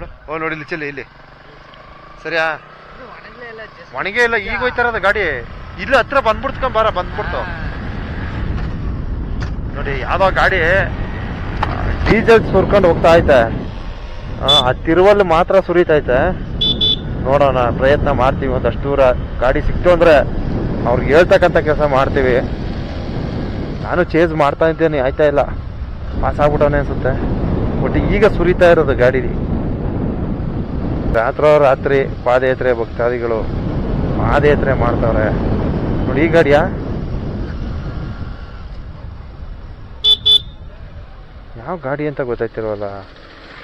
ನೋಡು. ಓ ನೋಡಿ ಇಲ್ಲಿ ಚೆಲ್ಲಿ ಇಲ್ಲಿ. ಸರಿಯಾ? ಒಣಗೇ ಇಲ್ಲ ಈಗ ಹೋಯ್ತಾರದ ಗಾಡಿ. ಇಲ್ಲ ಹತ್ರ ಬಂದ್ಬಿಡ್ತ್ಕೊಂಡ್ ಬಾರ ಬಂದ್ಬಿಡ್ತು. ನೋಡಿ ಯಾವ್ದೋ ಗಾಡಿ. ಡೀಸೆಲ್ ಸುರ್ಕೊಂಡು ಹೋಗ್ತಾ ಐತೆ. ಆ, ಆ ತಿರುವಲ್ಲಿ ಮಾತ್ರ ಸುರಿತೈತೆ ನೋಡೋಣ ಪ್ರಯತ್ನ ಮಾಡ್ತೀವಿ ಒಂದಷ್ಟು ದೂರ. ಗಾಡಿ ಸಿಕ್ತು ಅಂದ್ರೆ ಅವ್ರಿಗೆ ಹೇಳ್ತಕ್ಕಂಥ ಕೆಲಸ ಮಾಡ್ತೀವಿ. ನಾನು ಚೇಂಜ್ ಮಾಡ್ತಾ ಇದ್ದೇನೆ ಆಯ್ತಾ ಇಲ್ಲ. ಪಾಸ್ ಆಗ್ಬಿಟ್ಟವನೇ ಅನ್ಸುತ್ತೆ. ಬಟ್ ಈಗ ಸುರಿತಾ ಇರೋದು ಗಾಡಿ. ರಾತ್ರೋ ರಾತ್ರಿ ಪಾದಯಾತ್ರೆ ಭಕ್ತಾದಿಗಳು ಪಾದಯಾತ್ರೆ ಮಾಡ್ತಾವ್ರೆ. ನೋಡಿ ಈ ಗಾಡಿಯಾ ಯಾವ ಗಾಡಿ ಅಂತ ಗೊತ್ತಾಯ್ತಿರೋಲ್ಲ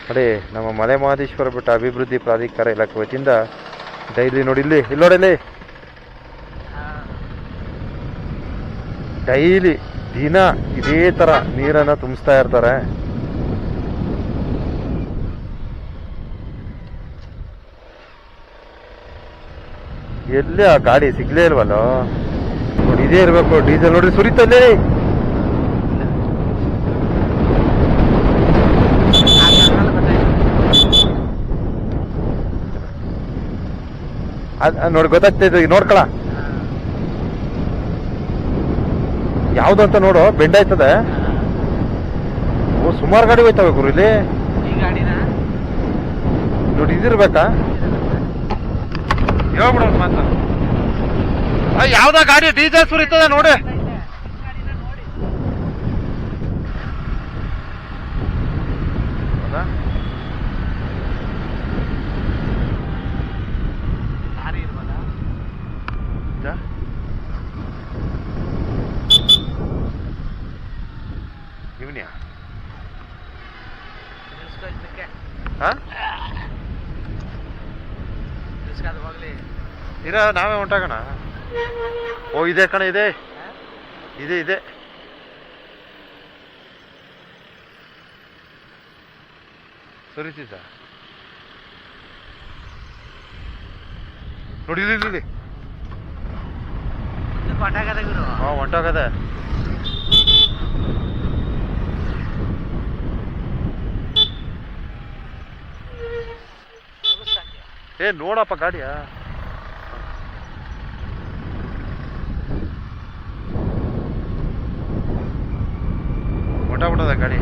ನೋಡಿ, ನಮ್ಮ ಮಲೆ ಮಹದೇಶ್ವರ ಬೆಟ್ಟ ಅಭಿವೃದ್ಧಿ ಪ್ರಾಧಿಕಾರ ಇಲಾಖೆ ವತಿಯಿಂದ ಡೈಲಿ ನೋಡಿ, ಇಲ್ಲಿ ಇಲ್ಲಿ ನೋಡಿಲ್ಲಿ ಡೈಲಿ ದಿನ ಇದೇ ತರ ನೀರನ್ನ ತುಂಬಿಸ್ತಾ ಇರ್ತಾರೆ. ಎಲ್ಲಿ ಆ ಗಾಡಿ ಸಿಗ್ಲೇ ಇಲ್ವಲ್ಲ? ನೋಡಿ ಇದೇ ಇರ್ಬೇಕು ಡೀಸೆಲ್ ನೋಡ್ರಿ ಸುರಿತಲ್ಲಿ ನೋಡಿ ಗೊತ್ತಾಗ್ತೈತೆ ಈಗ ನೋಡ್ಕೊಳ. ಯಾವ್ದು ಅಂತ ನೋಡು ಬೆಂಡ್ ಆಯ್ತದೆ. ಓ ಸುಮಾರು ಗಾಡಿ ಹೋಯ್ತವೆ ಗುರು ಇಲ್ಲಿ. ನೋಡಿ ಇದಿರ್ಬೇಕಾ? ಹೇಳ್ಬಿಡ ಮಾತು. ಯಾವ್ದ ಗಾಡಿ ಡೀಸೆಲ್ ಸುರಿತದ ನೋಡಿ? ಇವ್ನ್ಯಾ? ಹಾ ಇರ ನಾವೇ ಹೊಂಟಾಗಣ ಓ ಇದೆ ಕಣ ಇದೆ. ಇದೆ ಇದೆ. ಸುರಿತಿದ್ದ ನೋಡಿ ಇಲ್ಲಿ, ಹಾ ಹೊಂಟೋಗದೆ. ಏ ನೋಡಪ್ಪ ಗಾಡಿಯ? ಹೊಂಟೋಗ್ಬಿಟ್ಟದ ಗಾಡಿ.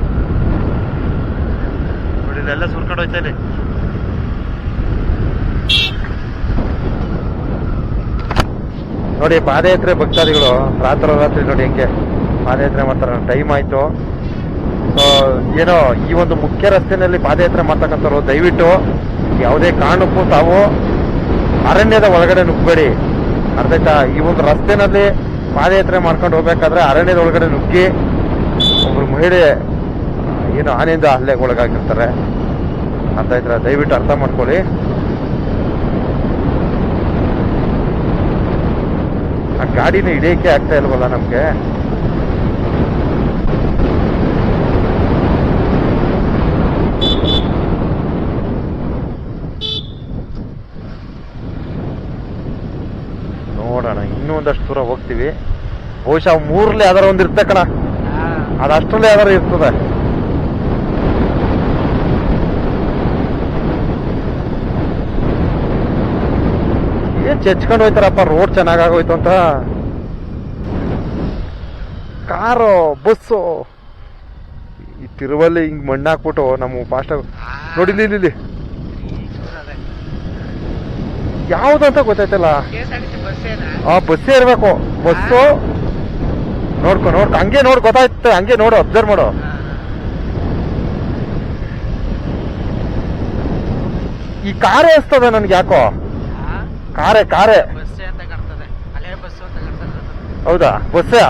ನೋಡಿ ಇಲ್ಲೆಲ್ಲ ಸುರ್ಕೊಂಡು ಹೋಯ್ತಾ ಇಲ್ಲಿ ನೋಡಿ, ಪಾದಯಾತ್ರೆ ಭಕ್ತಾದಿಗಳು ರಾತ್ರಿ ರಾತ್ರಿ ನೋಡಿ ಹೆಂಗೆ ಪಾದಯಾತ್ರೆ ಮಾಡ್ತಾರೆ. ಟೈಮ್ ಆಯ್ತು. ಸೊ ಏನೋ ಈ ಒಂದು ಮುಖ್ಯ ರಸ್ತೆನಲ್ಲಿ ಪಾದಯಾತ್ರೆ ಮಾಡ್ತಕ್ಕಂಥವ್ರು, ದಯವಿಟ್ಟು ಯಾವುದೇ ಕಾರಣಕ್ಕೂ ತಾವು ಅರಣ್ಯದ ಒಳಗಡೆ ನುಗ್ಬೇಡಿ ಅರ್ಧ ಈ ಒಂದು ರಸ್ತೆನಲ್ಲಿ ಪಾದಯಾತ್ರೆ ಮಾಡ್ಕೊಂಡು ಹೋಗ್ಬೇಕಾದ್ರೆ ಅರಣ್ಯದ ಒಳಗಡೆ ನುಗ್ಗಿ ಒಬ್ರು ಮಹಿಳೆ ಏನು ಆನೆಯಿಂದ ಹಲ್ಲೆಗೆ ಒಳಗಾಗಿರ್ತಾರೆ ಅಂತ ಇದ್ರೆ ದಯವಿಟ್ಟು ಅರ್ಥ ಮಾಡ್ಕೊಳ್ಳಿ. ಆ ಗಾಡಿನ ಹಿಡಿಯಕ್ಕೆ ಆಗ್ತಾ ಇಲ್ವಲ್ಲ ನಮ್ಗೆ? ನೋಡೋಣ, ಇನ್ನೂ ಒಂದಷ್ಟು ದೂರ ಹೋಗ್ತೀವಿ. ಬಹುಶಃ ಮೂರಲ್ಲಿ ಯಾವ್ದಾರ ಒಂದು ಇರ್ತಕ್ಕಣ. ಅದು ಅಷ್ಟರಲ್ಲಿ ಯಾವ್ದಾರು ಇರ್ತದೆ. ಏನ್ ಚೆಚ್ಕೊಂಡು ಹೋಯ್ತಾರಪ್ಪ ರೋಡ್ ಚೆನ್ನಾಗೋಯ್ತು ಅಂತ. Car bus. ಈ ತಿರುವಲ್ಲಿ ಹಿಂಗ್ ಮಣ್ಣು ಹಾಕ್ಬಿಟ್ಟು ನಮ್ಮ ಫಾಸ್ಟ್ ನೋಡಿ ಇಲ್ಲಿ ಅಂತ ಗೊತ್ತಾಯ್ತಲ್ಲ? ಆ ಬಸ್ಸೇ ಇರ್ಬೇಕು. ಬಸ್ಸು ನೋಡ್ಕೊ ನೋಡ್ಕೊ. ಹಂಗೆ ನೋಡ್ ಗೊತ್ತಾಯ್ತು. ಹಂಗೆ ನೋಡು ಅಬ್ಸರ್ವ್ ಮಾಡು. ಈ ಕಾರೇ ಎಸ್ತದ ನನ್ಗೆ ಯಾಕೋ? ಕಾರೆ ಕಾರೆ. ಹೌದಾ? ಬಸ್ಸೇ?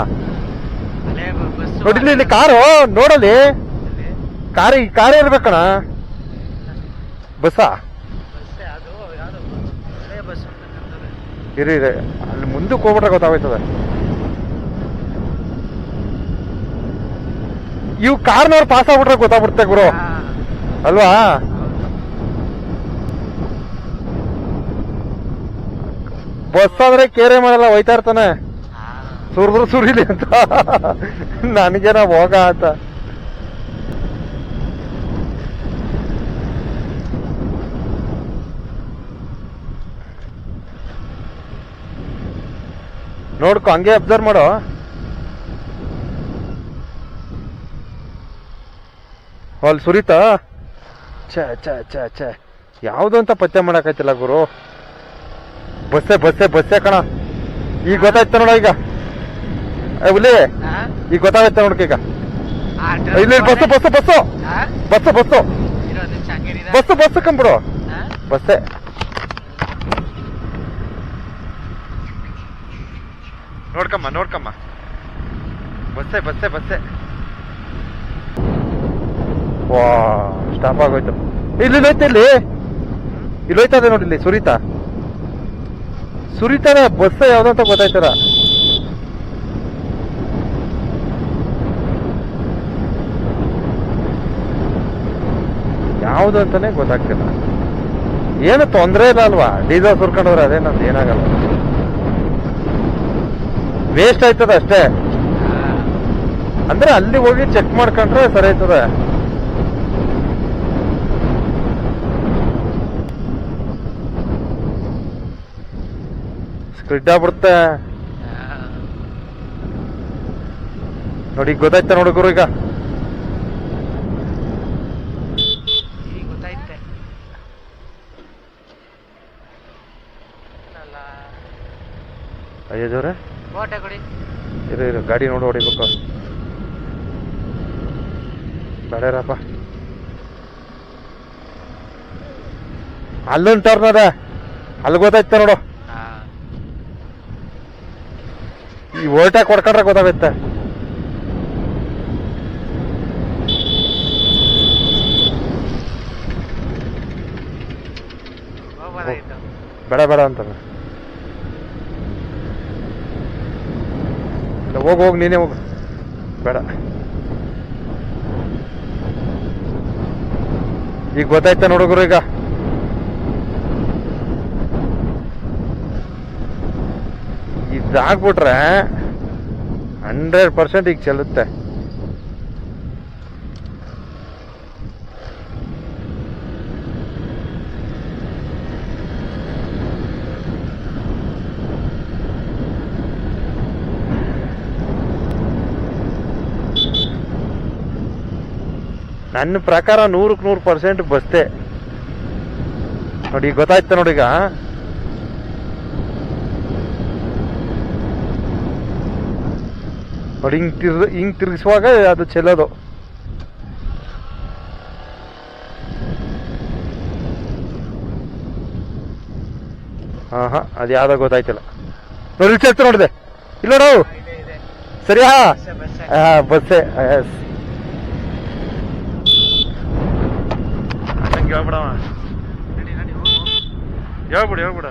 ನೋಡಿಲ್ಲ ಇಲ್ಲಿ ಕಾರು ನೋಡಲಿ ಕಾರೇ ಈ ಕಾರೇ ಇರ್ಬೇಕಣ ಬಸ್ಸಾ? ಇರಿ ಇರಿ. ಅಲ್ಲಿ ಮುಂದಕ್ಕೆ ಹೋಗ್ಬಿಟ್ರೆ ಗೊತ್ತಾಗೋಯ್ತದೆ ಇವ್ ಕಾರ್ನವ್ರು ಪಾಸ್ ಆಗ್ಬಿಟ್ರೆ ಗೊತ್ತಾಗ್ಬಿಡ್ತೇ ಗುರು. ಅಲ್ವಾ? ಬಸ್ ಆದ್ರೆ ಕೇರೆ ಮಾಡಲ್ಲ ಹೋಯ್ತಾ ಇರ್ತಾನೆ. ಸುರಿದ್ರು ಸುರಿಲಿ ಅಂತ. ನನಗೇನ ಹೋಗ ಅಂತ. ನೋಡ್ಕೊ ಹಂಗೆ ಅಬ್ಸರ್ವ್ ಮಾಡೋ. ಅಲ್ಲಿ ಸುರಿತ? ಛ ಛ ಛ ಛ. ಯಾವುದು ಅಂತ ಪತ್ತೆ ಮಾಡಕ್ಕಾಯ್ತಿಲ್ಲ ಗುರು. ಬಸ್ಸೆ ಬಸ್ಸೆ ಬಸ್ಸೆ ಕಣ. ಈಗ ಗೊತ್ತಾಯ್ತ ನೋಡ ಈಗ. ಹುಲಿ? ಈಗ ಗೊತ್ತಾಗತ್ತೆ ನೋಡ್ಕೀಗ ಇಲ್ಲಿ bus bus bus? Bus bus. Bus bus ಕಂಬಿಡು? ಬಸ್ಸೆ. ನೋಡ್ಕಮ್ಮ ನೋಡ್ಕಮ್ಮ. ಬಸ್ಸೆ ಬಸ್ಸೆ ಬಸ್ಸೆ. ವಾ ಸ್ಟಾಪ್ ಆಗೋಯ್ತು. ಇಲ್ಲಿ ಐತೆ ಇಲ್ಲಿ? ಇಲ್ಲಿ ಹೋಯ್ತಾ ನೋಡಿ ಇಲ್ಲಿ, ಸುರಿತಾ. ಸುರಿತಾನೆ ಬಸ್ ಯಾವ್ದು ಅಂತ ಗೊತ್ತಾಯ್ತದ ಯಾವ್ದು ಅಂತಾನೆ ಗೊತ್ತಾಗ್ತಿಲ್ಲ. ಏನು ತೊಂದ್ರೆ ಇಲ್ಲ ಅಲ್ವಾ? ಡೀಸೆಲ್ ಸುರ್ಕೊಂಡವ್ರೆ ಅದೇನಂತ ಏನಾಗಲ್ಲ. ವೇಸ್ಟ್ ಆಯ್ತದ ಅಷ್ಟೇ. ಅಂದ್ರೆ ಅಲ್ಲಿ ಹೋಗಿ ಚೆಕ್ ಮಾಡ್ಕೊಂಡ್ರೆ ಸರಿ ಆಯ್ತದೆ. ಸ್ಕ್ರಿಡ್ ಆಗ್ಬಿಡುತ್ತೆ. ನೋಡಿ ಗೊತ್ತಾಯ್ತ ಗೊತ್ತಾಯ್ತಾ ನೋಡಿ ಗುರು ಈಗ. ಅಯ್ಯೋ ಜೋರೆ ಇರು ಇರು ಗಾಡಿ ನೋಡಿ ಹೊಡಿಬೇಕು. ಬೇಡರಪ್ಪ. ಅಲ್ಲೊಂದು ಟರ್ನ್ ಅದ. ಅಲ್ಲಿ ಗೊತ್ತಾಯ್ತ ನೋಡು ಹಾ. ಈ ಓಲ್ಟಾಕ್ ಹೊಡ್ಕೊಂಡ್ರೆ ಗೊತ್ತಾಗುತ್ತೆ. ಬೇಡ ಬೇಡ ಅಂತ ಹೋಗಿ, ಹೋಗು, ನೀನೇ ಹೋಗು. ಬೇಡ. ಈಗ ಗೊತ್ತಾಯ್ತ ನೋಡುಗರು ಈಗ? ಇದಾಗ್ಬಿಟ್ರೆ ಹಂಡ್ರೆಡ್ ಪರ್ಸೆಂಟ್ ಈಗ ಚೆಲ್ಲುತ್ತೆ. ನನ್ನ ಪ್ರಕಾರ ನೂರಕ್ಕೆ ನೂರು ಪರ್ಸೆಂಟ್ ಬಸ್ತೆ ನೋಡಿ ಗೊತ್ತಾಯ್ತಾ ನೋಡಿ ಈಗ ನೋಡಿ ಹಿಂಗೆ ತಿರ್ ಹಿಂಗ್ ತಿರುಗಿಸುವಾಗ ಅದು ಚೆಲ್ಲೋದು. ಹಾಂ ಹಾಂ ಅದು ಯಾವ್ದೋ ಗೊತ್ತಾಯ್ತಿಲ್ಲ. ನೋಡಿ ಇಲ್ಲಿ ಚೆಲ್ತು ನೋಡಿದೆ. ಇಲ್ಲ ನೋಡು. ಸರಿಯಾ? ಹಾ ಬಸ್ಸೇ ಎಸ್ ಹೇಳ್ಬಿಡವ. ಹೇಳ್ಬಿಡು ಹೇಳ್ಬಿಡು.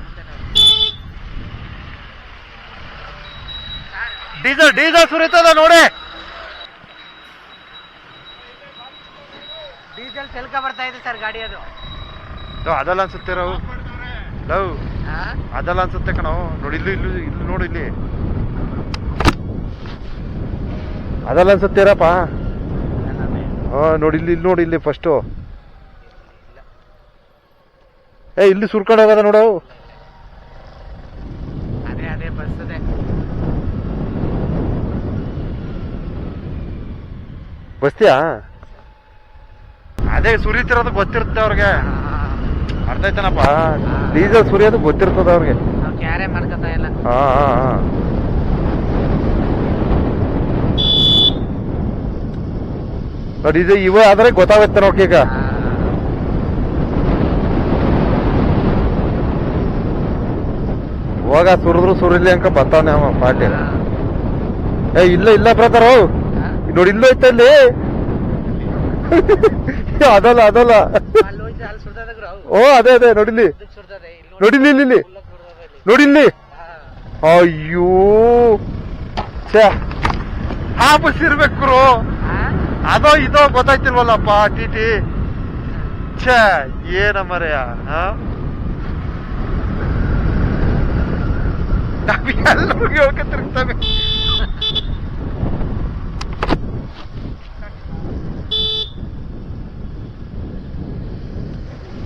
ಡೀಸೆಲ್ ಡೀಸೆಲ್ ಸುರಿತದ ನೋಡಿ. ಡೀಸೆಲ್ ತೆಲ್ಕ ಬರ್ತಾ ಇದೆ ಸರ್ ಗಾಡಿ ಅದು. ಅದಲ್ಲ ಅನ್ಸುತ್ತೆ ನಾವು ಲವ್? ಅದಲ್ಲ ಅನ್ಸುತ್ತೆ ಕಣೋ. ನೋಡಿ ಇಲ್ಲಿ ಇಲ್ಲಿ ಇಲ್ಲಿ ನೋಡು ಇಲ್ಲಿ. ಅದಲ್ಲ ಅನ್ಸುತ್ತೀರಪ್ಪ? ಹಾ ನೋಡಿ ಇಲ್ಲಿ ಇಲ್ಲಿ ನೋಡಿ ಇಲ್ಲಿ ಫಸ್ಟು ಏ ಇಲ್ಲಿ ಸುರ್ಕೊಂಡು ಹೋಗದ ನೋಡು ಅದೇ ಅದೇ ಬಸ್ ಅದೇ ಬಸ್ತಿಯಾ? ಅದೇ ಸುರಿತಿರೋದು ಗೊತ್ತಿರುತ್ತೆ ಅವ್ರಿಗೆ. ಅರ್ಥ ಆಯ್ತಾನಪ್ಪ? ಡೀಸೆಲ್ ಸುರಿಯೋದು ಗೊತ್ತಿರ್ತದ ಅವ್ರಿಗೆ. ಡೀಸೆಲ್ ಕ್ಯಾರೆ ಮಾಡ್ಕೊತಾ ಇಲ್ಲ. ಹಾ ಹಾ ಹಾ ನೋಡಿ ಇದು ಇವ ಆದ್ರೆ ಗೊತ್ತಾಗುತ್ತೆ ನೋಡ್ಕ ಈಗ. ಹೋಗ ಸುರಿದ್ರು ಸುರಿಲಿ ಅಂಕ ಬರ್ತಾನೆ ಅವ ಪಾಟಿ ಏ ಇಲ್ಲ ಇಲ್ಲ ಬ್ರದರ್. ನೋಡಿ, ಇಲ್ಲೋ ಐತೆ ಇಲ್ಲಿ ಅದಲ್ಲ ಅದಲ್ಲ. ಓ, ಅದೇ ಅದೇ ನೋಡಿಲಿ ನೋಡಿಲಿ ಇಲ್ಲಿ ಹಾ. ಅಯ್ಯೋ. ಛೇ. ಬಸ್ ಇರ್ಬೇಕು? ಅದೋ, ಇದೋ ಗೊತ್ತಾಯ್ತಿಲ್ವಲ್ಲಪ್ಪ, ಟಿ ಟಿ. ಛೇ, ಏನ ಮರೆಯ ಹೋಗಿ ಹೇಳ್ಕೊತಿರ್ತಾವೆ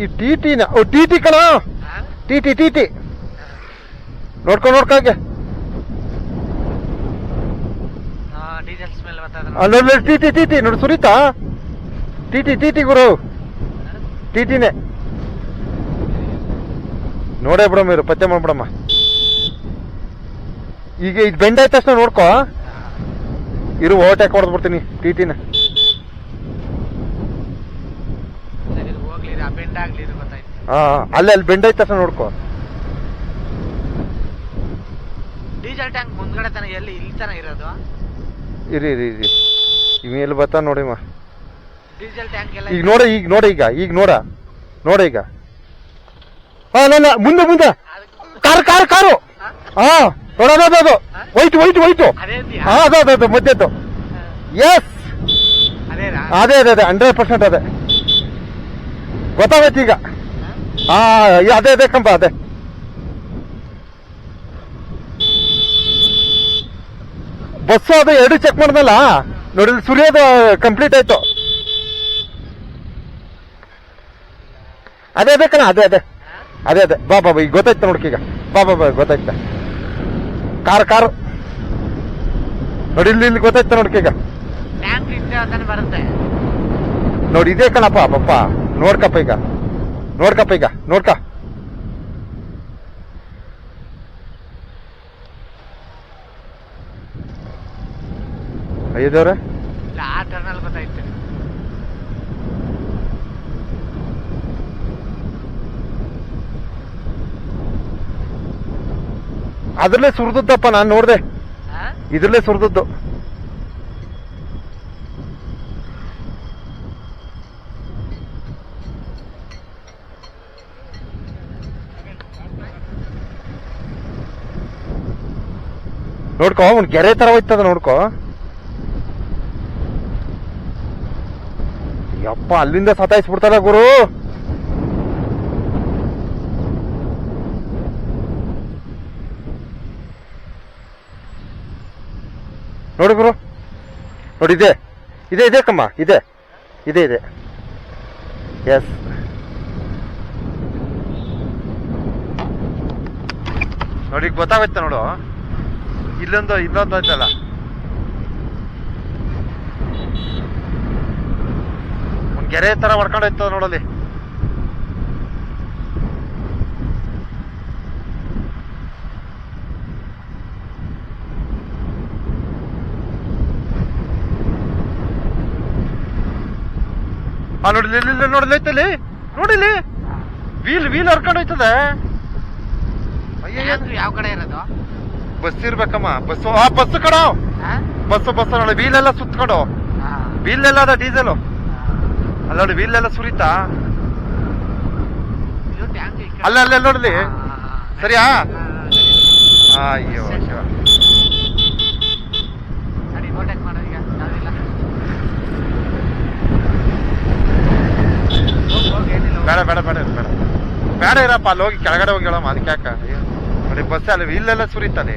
ಈ ಟಿ ಟಿನ ಓ ಟಿ ಟಿ ಕಣ? ಟಿ ಟಿ ಟಿ ಟಿ ನೋಡ್ಕೊ ನೋಡ್ಕೊಂಗೆ ಡೀಸೆಲ್ ಸ್ಮೆಲ್ ಅಲ್ಲೊಳ್ಳೆ ಟಿ ಟಿ ಟಿ ಟಿ ನೋಡಿ ಸುರಿತಾ ಟಿ ಟಿ ಟಿ ಟಿ ಗುರು. ಟಿ ಟಿನೇ ನೋಡೇ ಬಿಡಮ್ಮ ಇವರು ಪತ್ತೆ ಮಾಡ್ಬಿಡಮ್ಮ. ಈಗ ಇದು ಬೆಂಡ್ ಆಯ್ತ ತಕ್ಷಣ ನೋಡ್ಕೋ ಇರು ಓವರ್ಟೇಕ್ ಹೊಡೆದ್ಬಿಡ್ತೀನಿ ಟಿ ಟಿನ ಹೋಗ್ಲಿ ಆ ಬೆಂಡ್ ಆಗ್ಲಿ ಇದು ಗೊತ್ತಾಯ್ತು. ಹಾ ಅಲ್ಲೇ ಅಲ್ಲಿ ಬೆಂಡ್ ತಕ್ಷಣ ನೋಡ್ಕೋ. ಡೀಸೆಲ್ ಟ್ಯಾಂಕ್ ಮುಂದ್ಗಡೆ ತನ ಎಲ್ಲಿ ಇಲ್ಲಿ ತನ ಇರೋದು? ಇರಿ ಇರಿ ಇರಿ. ಇವ್ ಎಲ್ಲಿ ಬರ್ತಾ ನೋಡಿಮ್ಮ ಡೀಸೆಲ್ ಟ್ಯಾಂಕ್ ಎಲ್ಲ ಈಗ ನೋಡ ಈಗ ನೋಡ ಈಗ ಈಗ ನೋಡ. ನೋಡ ಈಗ. ಹಾ ನನ್ನ ಮುಂದೆ ಮುಂದೆ. Car car car. ಹಾ? ನೋಡೋದು ಅದು ಅದು ವೈಟ್ ವೈಟ್ ವೈಟು. ಅದೇ ಹಾ ಅದು ಅದು ಮಧ್ಯದ್ದು. ಎಸ್ ಅದೇ ಅದೇ ಅದೇ ಹಂಡ್ರೆಡ್ ಪರ್ಸೆಂಟ್ ಅದೇ. ಗೊತ್ತಾಗತ್ತೆ ಈಗ. ಹಾ? ಅದೇ ಅದೇ ಕಂಪ ಅದೇ. ಬಸ್ಸು ಅದು ಎರಡು ಚೆಕ್ ಮಾಡಿದ್ನಲ್ಲ ನೋಡಿ ಸುರಿಯೋದು ಕಂಪ್ಲೀಟ್ ಆಯ್ತು. ಅದೇ ಅದೇ ಕಣ ಅದೇ ಅದೇ. ಅದೇ ಅದೇ. ಬಾ ಬಾ ಈಗ ಗೊತ್ತಾಯ್ತು ನೋಡ್ಕೀಗ ಬಾ ಬಾ ಬಾ ಗೊತ್ತಾಯ್ತ. Car car. ನೋಡಿ ಇಲ್ಲಿ ಇಲ್ಲಿ ಗೊತ್ತಾಯ್ತು ನೋಡ್ಕೀಗ ಬರುತ್ತೆ. ನೋಡಿ ಇದೇ ಕಣಪ್ಪ ಪಪ್ಪ ನೋಡ್ಕಪ್ಪ ಈಗ. ನೋಡ್ಕಪ್ಪ ಈಗ. ನೋಡ್ಕ. ಅಯ್ಯದೇವ್ರೆ? ಇಲ್ಲ ಆ ಟರ್ನಲ್ಲಿ ಗೊತ್ತಾಯ್ತು ಅದ್ರಲ್ಲೇ ಸುರಿದದ್ದಪ್ಪ ನಾನು ನೋಡ್ದೆ? ಇದ್ರಲ್ಲೇ ಸುರಿದದ್ದು. ನೋಡ್ಕೋ ಒಂದು ಗೆರೆ ತರ ಹೋಯ್ತದ ನೋಡ್ಕೋ. ಯಪ್ಪ, ಅಲ್ಲಿಂದ ಸತಾಯಿಸ್ಬಿಡ್ತಾರ ಗುರು. ನೋಡಿ ಗುರು. ನೋಡಿ, ಇದೆ. ಇದೆ ಇದೆ ಕಮ್ಮ, ಇದೆ. ಇದೆ ಇದೆ. ಎಸ್ ನೋಡಿ ಗೊತ್ತಾಗುತ್ತೆ ನೋಡು. ಇಲ್ಲೊಂದು ಇಲ್ಲೊಂದು ಆಯ್ತಲ್ಲ ಒಂದ್ ಗೆರೆ ತರ ಮಾಡ್ಕೊಂಡು ಹೋಯ್ತದ ನೋಡಲ್ಲಿ. ಆ ನೋಡಿಲಿ ಇಲ್ಲಿ ಇಲ್ಲಿ, ನೋಡಿ ಐತಲ್ಲಿ ನೋಡಿಲಿ ವೀಲ್ ವೀಲ್ ಹರ್ಕೊಂಡು ಹೋಯ್ತದೆ. ಯಾವ ಕಡೆ ಇರೋದು? ಬಸ್ ಇರ್ಬೇಕಮ್ಮ. ಬಸ್ ಆ ಬಸ್ ಕಡೋ? ಬಸ್ ಬಸ್ ನೋಡಿ ವೀಲ್ ಎಲ್ಲ ಸುತ್ಕೊಂಡು. ವೀಲ್ ಎಲ್ಲ ಅದ ಡೀಸೆಲ್. ಅಲ್ಲ ನೋಡಿ ವೀಲ್ ಎಲ್ಲ ಸುರಿತಾ. ಅಲ್ಲ ಅಲ್ಲ ನೋಡ್ಲಿ. ಸರಿಯಾ. ಅಯ್ಯೋ ಶಿವ. ಬೇಡ ಬೇಡ ಬೇಡ ಬೇಡ. ಬೇಡ ಇರಪ್ಪ ಅಲ್ಲಿ ಹೋಗಿ ಕೆಳಗಡೆ ಹೋಗಿ ಹೇಳಮ್ಮ ಅದಕ್ಕೆ ಯಾಕ? ನೋಡಿ ಬಸ್ ಅಲ್ಲಿ ಇಲ್ಲೆಲ್ಲ ಸುರಿತಾನೆ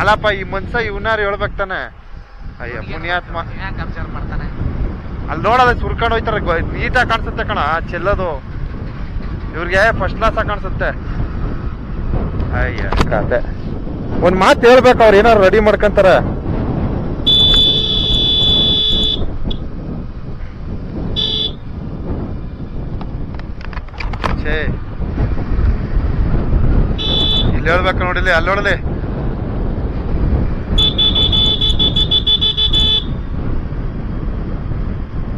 ಅಲ್ಲಪ್ಪ ಈ ಮನ್ಸ ಇವನಾರು ಹೇಳ್ಬೇಕು ತಾನೆ. ಅಯ್ಯ ಪುಣ್ಯಾತ್ಮ. ಅಲ್ಲಿ ನೋಡಲ್ಲ ಸುರ್ಕೊಂಡು ಹೋಯ್ತಾರ ನೀಟಾಗಿ ಕಾಣಿಸುತ್ತೆ ಕಣ ಚೆಲ್ಲೋದು. ಇವ್ರಿಗೆ ಫಸ್ಟ್ ಕ್ಲಾಸ್ ಆಗಿ ಕಾಣಿಸುತ್ತೆ. ಅಯ್ಯ ಕತೆ. ಒಂದ್ ಮಾತು ಹೇಳ್ಬೇಕು ಅವ್ರು ಏನಾರು ರೆಡಿ ಮಾಡ್ಕೊಂತಾರ. ಛೇ. ಇಲ್ಲಿ ಹೇಳ್ಬೇಕು ನೋಡಿಲಿ ಅಲ್ಲಿ ನೋಡಲಿ.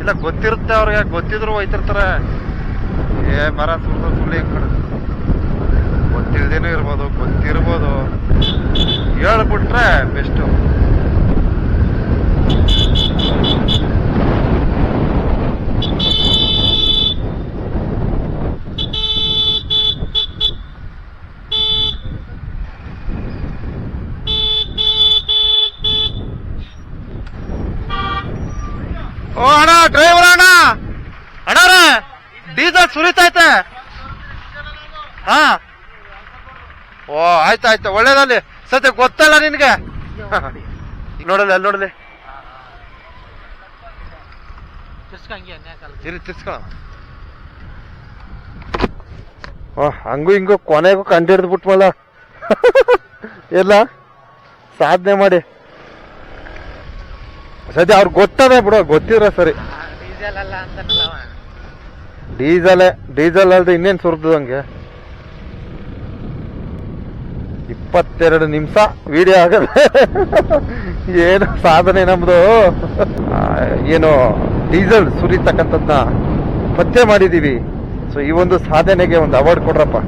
ಇಲ್ಲ, ಗೊತ್ತಿರುತ್ತೆ ಅವ್ರಿಗೆ, ಗೊತ್ತಿದ್ರು ಹೋಯ್ತಿರ್ತಾರ. ಏ, ಮರ ಸುಳ್ಳು ಸುಳ್ಳು ಗೊತ್ತಿಲ್ದೇನೂ ಇರ್ಬೋದು, ಗೊತ್ತಿರ್ಬೋದು. ಹೇಳ್ಬಿಟ್ರೆ ಬೆಸ್ಟು ಓ, ಅಣ್ಣ ಡ್ರೈವರ್ ಅಣ್ಣ. ಅಣ್ಣ ಡೀಸೆಲ್ ಸುರಿತೈತೆ. ಹಾ. ಓ ಆಯ್ತಾಯ್ತು ಒಳ್ಳೇದಲ್ಲಿ ಸದ್ಯ ಗೊತ್ತಲ್ಲ ನಿನ್ಗೆ. ನೋಡಲಿ ಅಲ್ಲಿ ನೋಡಲಿ ಇರಿ ತಿರ್ಸ್ಕೊಳ. ಓ, ಹಂಗೂ ಹಿಂಗೂ ಕೊನೆಗೂ ಕಂಡು ಬಿಟ್ಮಲ್ಲ ಎಲ್ಲ ಸಾಧನೆ ಮಾಡಿ. ಸದ್ಯ ಅವ್ರಿಗೆ ಗೊತ್ತದ ಬಿಡು ಗೊತ್ತಿರ ಸರಿ. ಡೀಸೆಲ್ ಅಲ್ಲ ಅಂತನಲ್ಲ ಅವ. ಡೀಸೆಲ್ ಡೀಸೆಲ್ ಅಲ್ದೆ ಇನ್ನೇನ್ ಸುರಿದು ಹಂಗೆ? ಇಪ್ಪತ್ತೆರಡು ನಿಮಿಷ ವಿಡಿಯೋ ಆಗದ. ಏನು ಸಾಧನೆ ನಮ್ದು? ಏನು ಡೀಸೆಲ್ ಸುರಿತಕ್ಕಂಥದ್ನ ಪತ್ತೆ ಮಾಡಿದ್ದೀವಿ ಸೊ ಈ ಒಂದು ಸಾಧನೆಗೆ ಒಂದು ಅವಾರ್ಡ್ ಕೊಡ್ರಪ್ಪ.